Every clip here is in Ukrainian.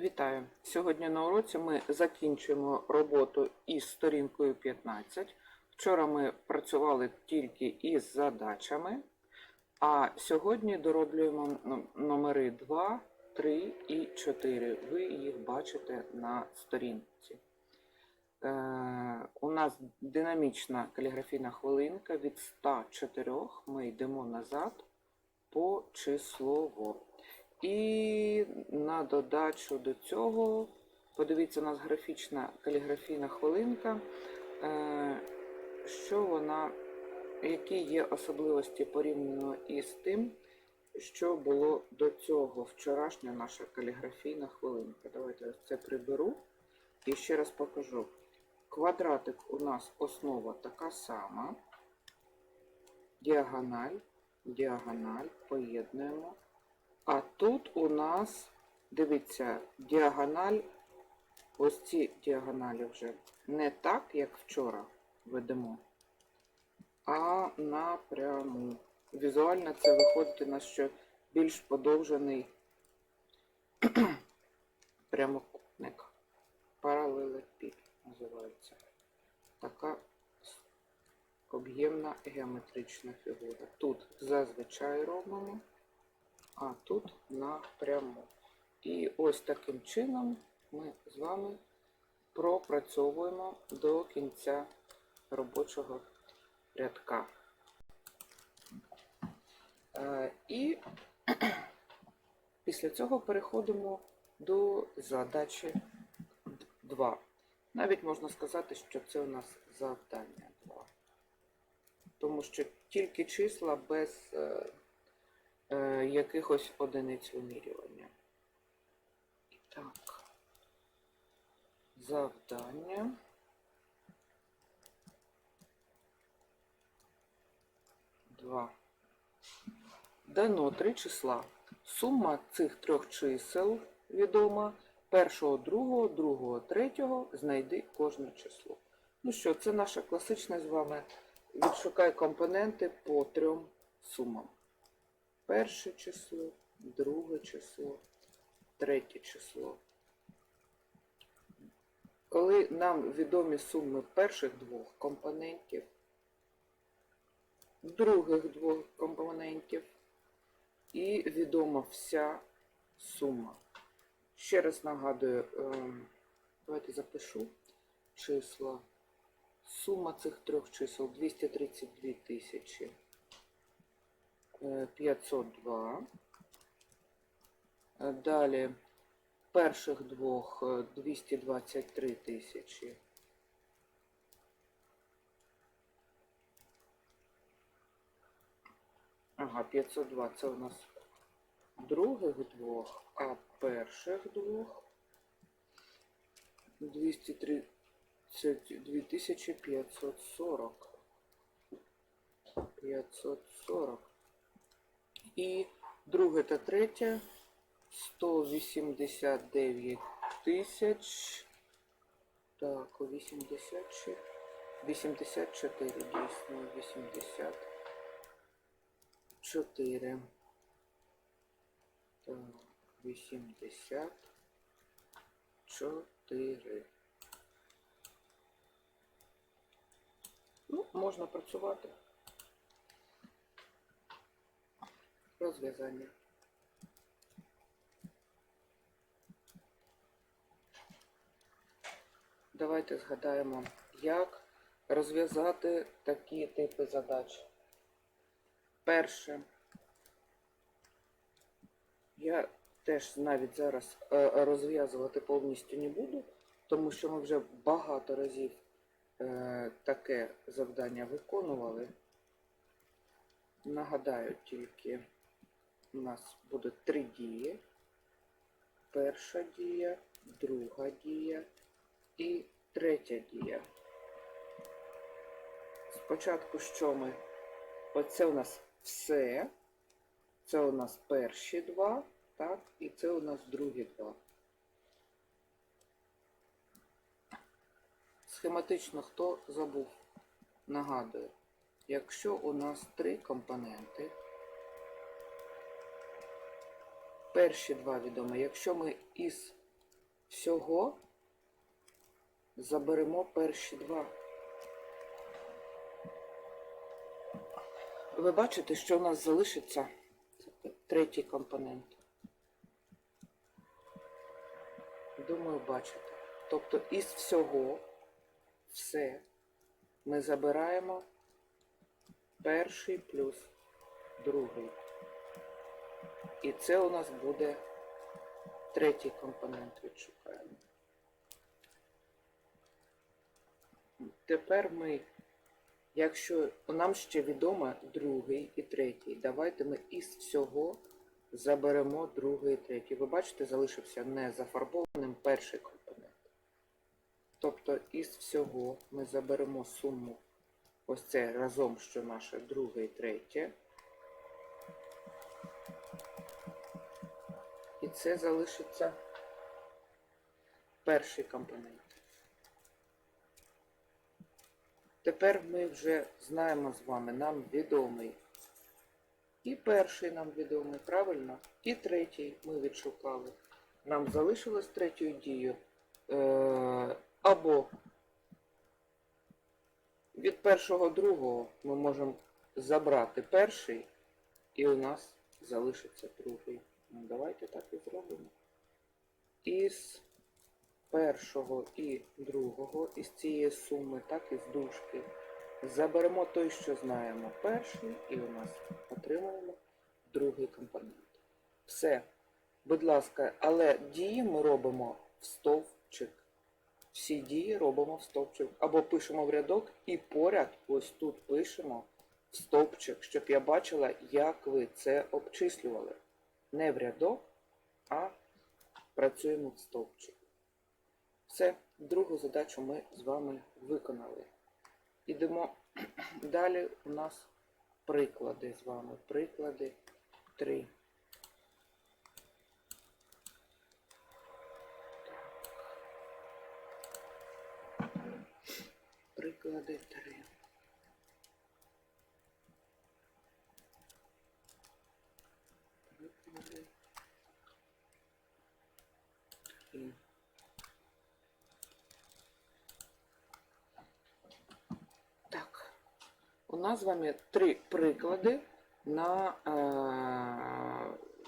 Вітаю! Сьогодні на уроці ми закінчуємо роботу із сторінкою 15. Вчора ми працювали тільки із задачами, а сьогодні дороблюємо номери 2, 3 і 4. Ви їх бачите на сторінці. Е, у нас динамічна каліграфійна хвилинка від 104 ми йдемо назад по числово. І на додачу до цього, подивіться, у нас графічна каліграфійна хвилинка, е, що вона, які є особливості порівняно із тим, що було до цього вчорашня наша каліграфійна хвилинка. Давайте ось це приберу і ще раз покажу. Квадратик у нас основа така сама. Діагональ, діагональ, поєднуємо. А тут у нас, дивіться, діагональ, ось ці діагоналі вже не так, як вчора ведемо, а напряму. Візуально це виходить у нас що більш подовжений прямокутник. Паралелепіпед називається. Така об'ємна геометрична фігура. Тут зазвичай робимо а тут напряму. І ось таким чином ми з вами пропрацьовуємо до кінця робочого рядка. Е, І після цього переходимо до задачі 2. Навіть можна сказати, що це у нас завдання 2. Тому що тільки числа без е, якихось одиниць вимірювання. Так. Завдання. Два. Дано три числа. Сума цих трьох чисел відома. Першого, другого, другого, третього. Знайди кожне число. Ну що, це наша класична з вами. Відшукай компоненти по трьом сумам перше число, друге число, третє число. Коли нам відомі суми перших двох компонентів, других двох компонентів і відома вся сума. Ще раз нагадую, ем, давайте запишу числа. Сума цих трьох чисел 232 тисячі. Е, 502. Е, Далі перших двох е, 223 тисячі. Ага, 502 це у нас других двох, а перших двох 232 тисячі 540. 540. І друге та третє 189 тисяч. Так, 80, 84, дійсно, 84. Так, 84. Ну, можна працювати. Розв'язання. Давайте згадаємо, як розв'язати такі типи задач. Перше. Я теж навіть зараз е, розв'язувати повністю не буду, тому що ми вже багато разів е, таке завдання виконували. Нагадаю тільки, у нас буде три дії. Перша дія, друга дія і третя дія. Спочатку що ми? Оце у нас все. Це у нас перші два, так, і це у нас другі два. Схематично хто забув? Нагадую. Якщо у нас три компоненти, перші два відомі, якщо ми із всього заберемо перші два. Ви бачите, що у нас залишиться третій компонент. Думаю, бачите. Тобто із всього все ми забираємо перший плюс другий. І це у нас буде третій компонент відшукаємо. Тепер ми, якщо нам ще відомо другий і третій, давайте ми із всього заберемо другий і третій. Ви бачите, залишився не зафарбованим перший компонент. Тобто із всього ми заберемо суму ось це разом, що наше друге і третє. Це залишиться перший компонент. Тепер ми вже знаємо з вами, нам відомий. І перший нам відомий, правильно? І третій ми відшукали. Нам залишилось третьою дією. Е, або від першого другого ми можемо забрати перший, і у нас залишиться другий. Ну, давайте так і зробимо. Із першого і другого, із цієї суми, так і з дужки, заберемо той, що знаємо, перший, і у нас отримаємо другий компонент. Все. Будь ласка, але дії ми робимо в стовпчик. Всі дії робимо в стовпчик. Або пишемо в рядок і поряд ось тут пишемо в стовпчик, щоб я бачила, як ви це обчислювали. Не в рядок, а працюємо в стовпчик. Все, другу задачу ми з вами виконали. Ідемо далі. У нас приклади з вами. Приклади 3. Приклади 3. Приклади 3. Так, у нас з вами три приклади на е,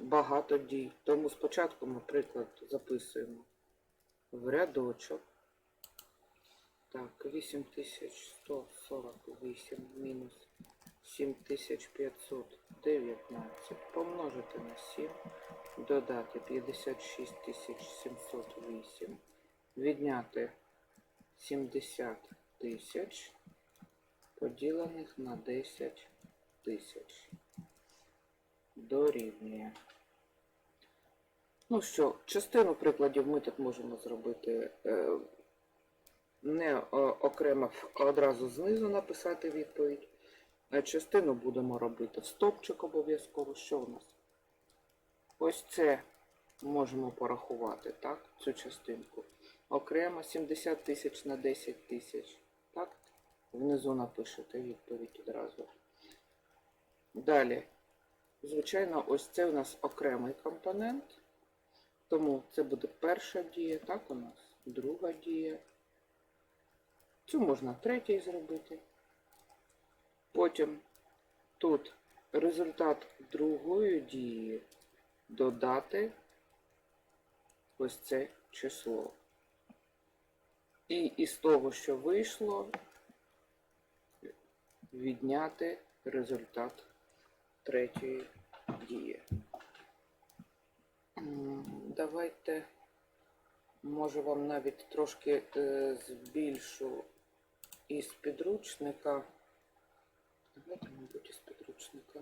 багато дій. Тому спочатку ми приклад записуємо в рядочок. Так, 8148 мінус 7519 помножити на 7, додати 56708, відняти 70 тисяч поділених на 10 тисяч. Дорівнює. Ну що, частину прикладів ми тут можемо зробити е, не е, окремо одразу знизу написати відповідь. А частину будемо робити в стопчик обов'язково. Що у нас? Ось це можемо порахувати, так? Цю частинку. Окремо 70 тисяч на 10 тисяч. Внизу напишете відповідь одразу. Далі. Звичайно, ось це у нас окремий компонент. Тому це буде перша дія, так у нас, друга дія. Цю можна третій зробити. Потім тут результат другої дії додати ось це число. І із того, що вийшло, відняти результат третьої дії. Давайте, може, вам навіть трошки е, збільшу із підручника. Давайте, мабуть, із підручника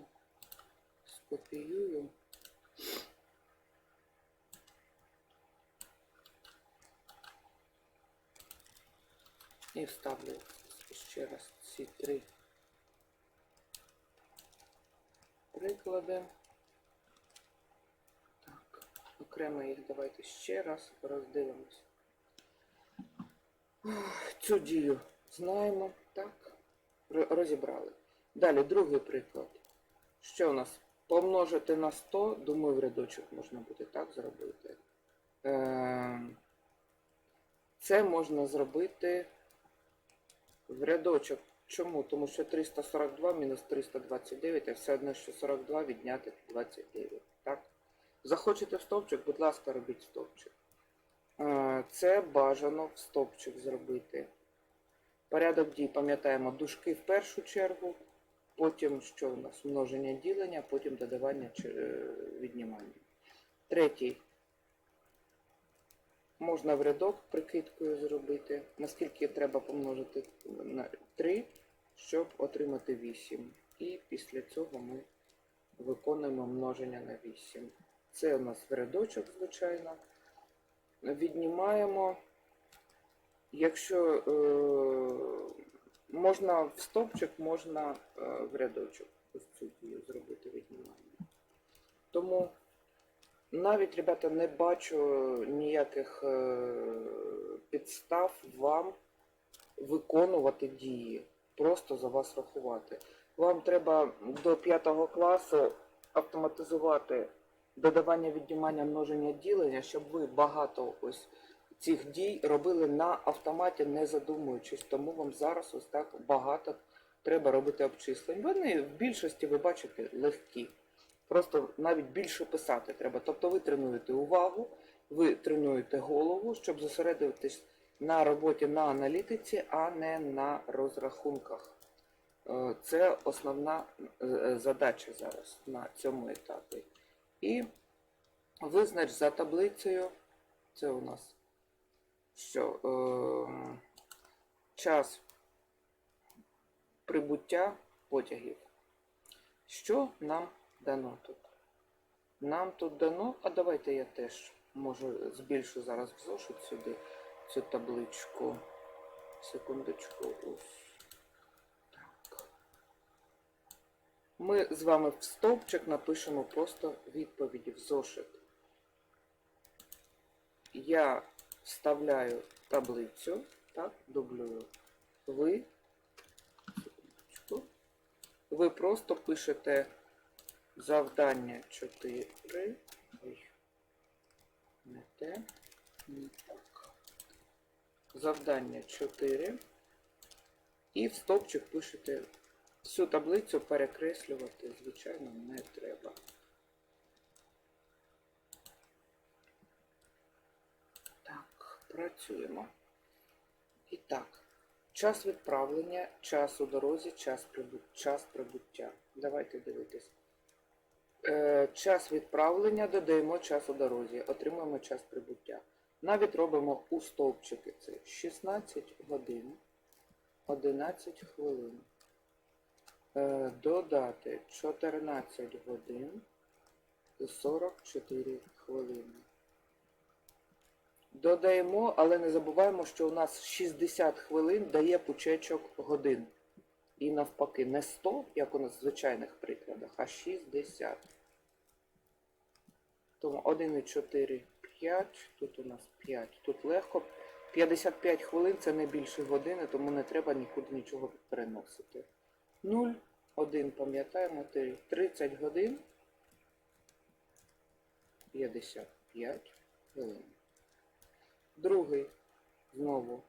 скопіюю. І вставлю ще раз ці три приклади. Так, окремо їх давайте ще раз роздивимось. Цю дію знаємо, так, розібрали. Далі другий приклад. Що у нас? Помножити на 100, думаю, в рядочок можна буде так зробити. Е, Це можна зробити в рядочок. Чому? Тому що 342 мінус 329, а все одно, що 42 відняти 29. Так? Захочете стовпчик, будь ласка, робіть стовпчик. Це бажано в стовпчик зробити. Порядок дій пам'ятаємо дужки в першу чергу, потім що у нас множення ділення, потім додавання е, віднімання. Третій. Можна в рядок прикидкою зробити, наскільки треба помножити на 3, щоб отримати 8. І після цього ми виконуємо множення на 8. Це у нас в рядочок, звичайно. Віднімаємо, якщо е, можна в стовпчик, можна е, в рядочок ось цю дію зробити віднімання. Тому навіть, ребята, не бачу ніяких е, підстав вам виконувати дії, просто за вас рахувати. Вам треба до 5 класу автоматизувати додавання, віднімання, множення, ділення, щоб ви багато ось цих дій робили на автоматі, не задумуючись. Тому вам зараз ось так багато треба робити обчислень. Вони в більшості ви бачите легкі. Просто навіть більше писати треба. Тобто ви тренуєте увагу, ви тренуєте голову, щоб зосередитись на роботі на аналітиці, а не на розрахунках. Е, Це основна е, е, задача зараз на цьому етапі. І визнач за таблицею, це у нас що е, час прибуття потягів. Що нам дано тут? Нам тут дано, а давайте я теж можу збільшу зараз в зошит сюди цю табличку. Секундочку. Так. Ми з вами в стовпчик напишемо просто відповіді в зошит. Я вставляю таблицю, так, дублюю. Ви, секундочку, ви просто пишете завдання 4. Ой, не те, не так. Завдання 4. І в стовпчик пишете всю таблицю перекреслювати, звичайно, не треба. Так, працюємо. І так, час відправлення, час у дорозі, час, час прибуття. Давайте дивитись. Е, час відправлення додаємо час у дорозі, отримуємо час прибуття. Навіть робимо у стовпчики це 16 годин, 11 хвилин. Е, додати 14 годин 44 хвилини. Додаємо, але не забуваємо, що у нас 60 хвилин дає пучечок годин. І навпаки, не 100, як у нас в звичайних прикладах, а 60. Тому 1,4, 5, тут у нас 5. Тут легко. 55 хвилин це не більше години, тому не треба нікуди нічого переносити. 0, 1, пам'ятаємо, 30 годин. 55 хвилин. Другий знову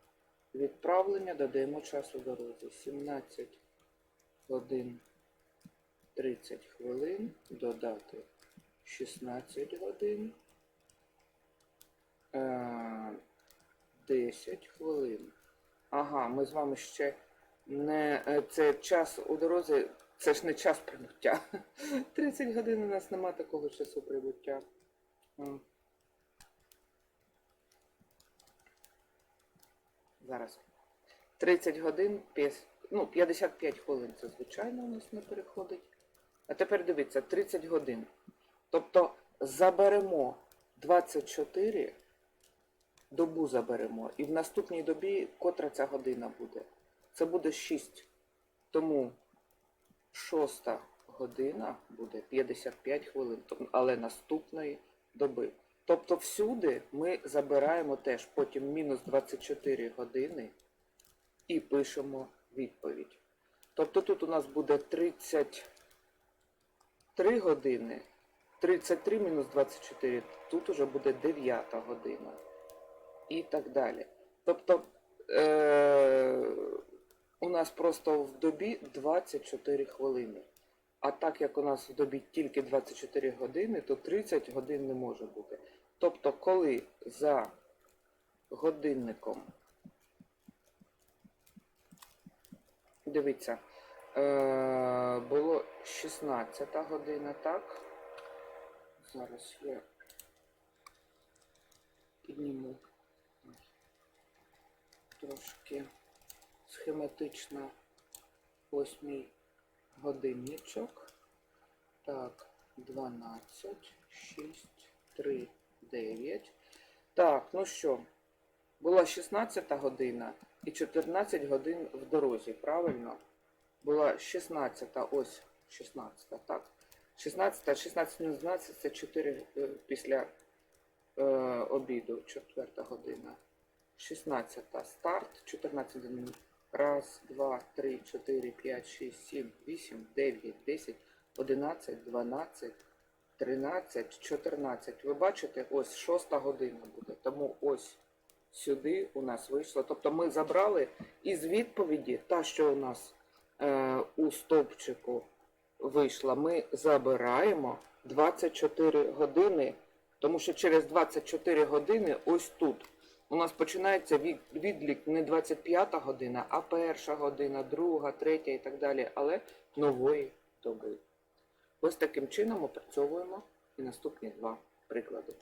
відправлення, додаємо час у дорозі. 17 годин 30 хвилин, додати 16 годин, 10 хвилин. Ага, ми з вами ще не. е, Це час у дорозі, це ж не час прибуття. 30 годин у нас нема такого часу прибуття. Зараз. 30 годин, ну, 55 хвилин це звичайно у нас не переходить. А тепер дивіться, 30 годин. Тобто заберемо 24, добу заберемо, і в наступній добі котра ця година буде. Це буде 6. Тому шоста година буде 55 хвилин, але наступної доби. Тобто всюди ми забираємо теж потім мінус 24 години і пишемо відповідь. Тобто тут у нас буде 33 години, 33 мінус 24, тут уже буде 9 година. І так далі. Тобто е- у нас просто в добі 24 хвилини. А так як у нас в добі тільки 24 години, то 30 годин не може бути. Тобто, коли за годинником, дивіться, е- було 16 година, так? Зараз я підніму трошки схематично ось мій годинничок. Так, 12, 6, 3, 9. Так, ну що, була 16 година і 14 годин в дорозі, правильно? Була 16, ось 16, так. 16, 16 мінус 12 це 4 е, після е, обіду, 4 година. 16 старт, 14 годин. Раз, два, три, чотири, п'ять, шість, сім, вісім, дев'ять, десять, одинадцять, дванадцять, тринадцять, чотирнадцять. Ви бачите, ось шоста година буде. Тому ось сюди у нас вийшло. Тобто ми забрали із відповіді, та, що у нас е, у стовпчику вийшла, ми забираємо 24 години, тому що через 24 години ось тут. У нас починається від- відлік не 25 година, а перша година, друга, третя і так далі, але нової доби. Ось таким чином опрацьовуємо і наступні два приклади.